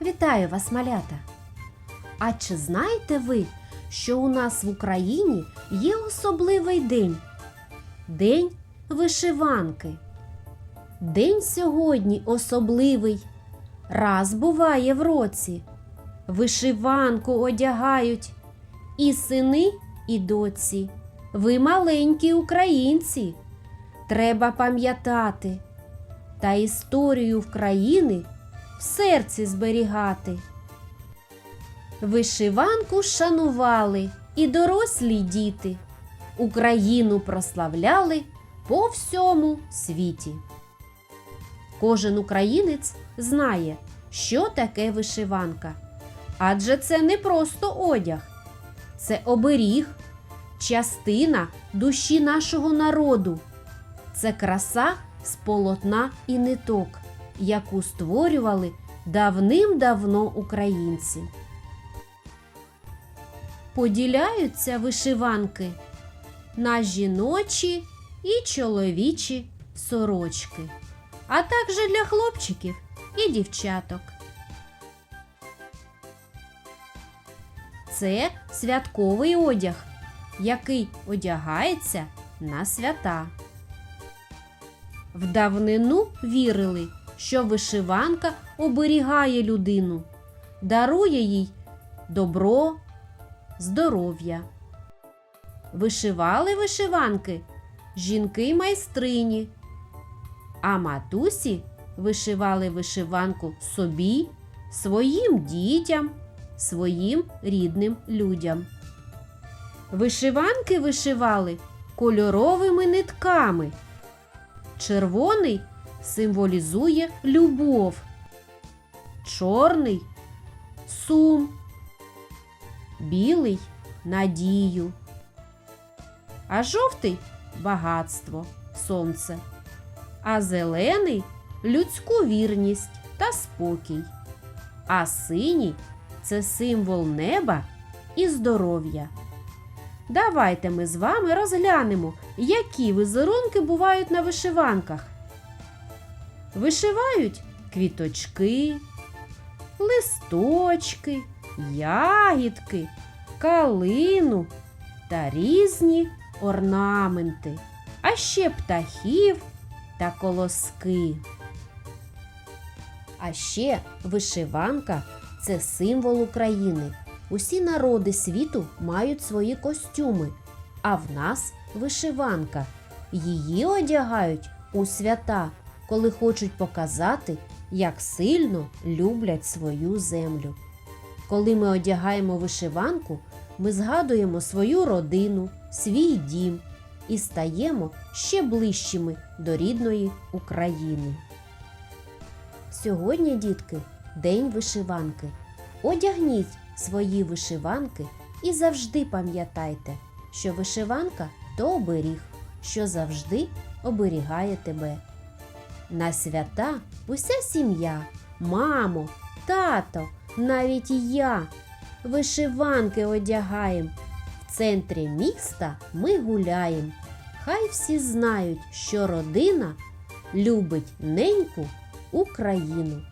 Вітаю вас, малята! А чи знаєте ви, що у нас в Україні є особливий день? День вишиванки. День сьогодні особливий. Раз буває в році. Вишиванку одягають і сини, і доці. Ви маленькі українці. Треба пам'ятати та історію України в серці зберігати. Вишиванку шанували і дорослі діти. Україну прославляли по всьому світі. Кожен українець знає, що таке вишиванка. Адже це не просто одяг, це оберіг, частина душі нашого народу. Це краса з полотна і ниток, яку створювали давним-давно українці. Поділяються вишиванки на жіночі і чоловічі сорочки, а також для хлопчиків і дівчаток. Це святковий одяг, який одягається на свята. В давнину вірили, що вишиванка оберігає людину, дарує їй добро, здоров'я. Вишивали вишиванки жінки майстрині, а матусі вишивали вишиванку собі, своїм дітям, своїм рідним людям. Вишиванки вишивали кольоровими нитками. Червоний символізує любов, чорний сум, білий надію, а жовтий багатство, сонце, а зелений людську вірність та спокій, а синій це символ неба і здоров'я. Давайте ми з вами розглянемо, які візерунки бувають на вишиванках. Вишивають квіточки, листочки, ягідки, калину та різні орнаменти, а ще птахів та колоски. А ще вишиванка це символ України. Усі народи світу мають свої костюми, а в нас вишиванка. Її одягають у свята, коли хочуть показати, як сильно люблять свою землю. Коли ми одягаємо вишиванку, ми згадуємо свою родину, свій дім і стаємо ще ближчими до рідної України. Сьогодні, дітки, День вишиванки. Одягніть свої вишиванки і завжди пам'ятайте, що вишиванка то оберіг, що завжди оберігає тебе. На свята уся сім'я, мамо, тато, навіть я вишиванки одягаєм. В центрі міста ми гуляєм. Хай всі знають, що родина любить неньку Україну.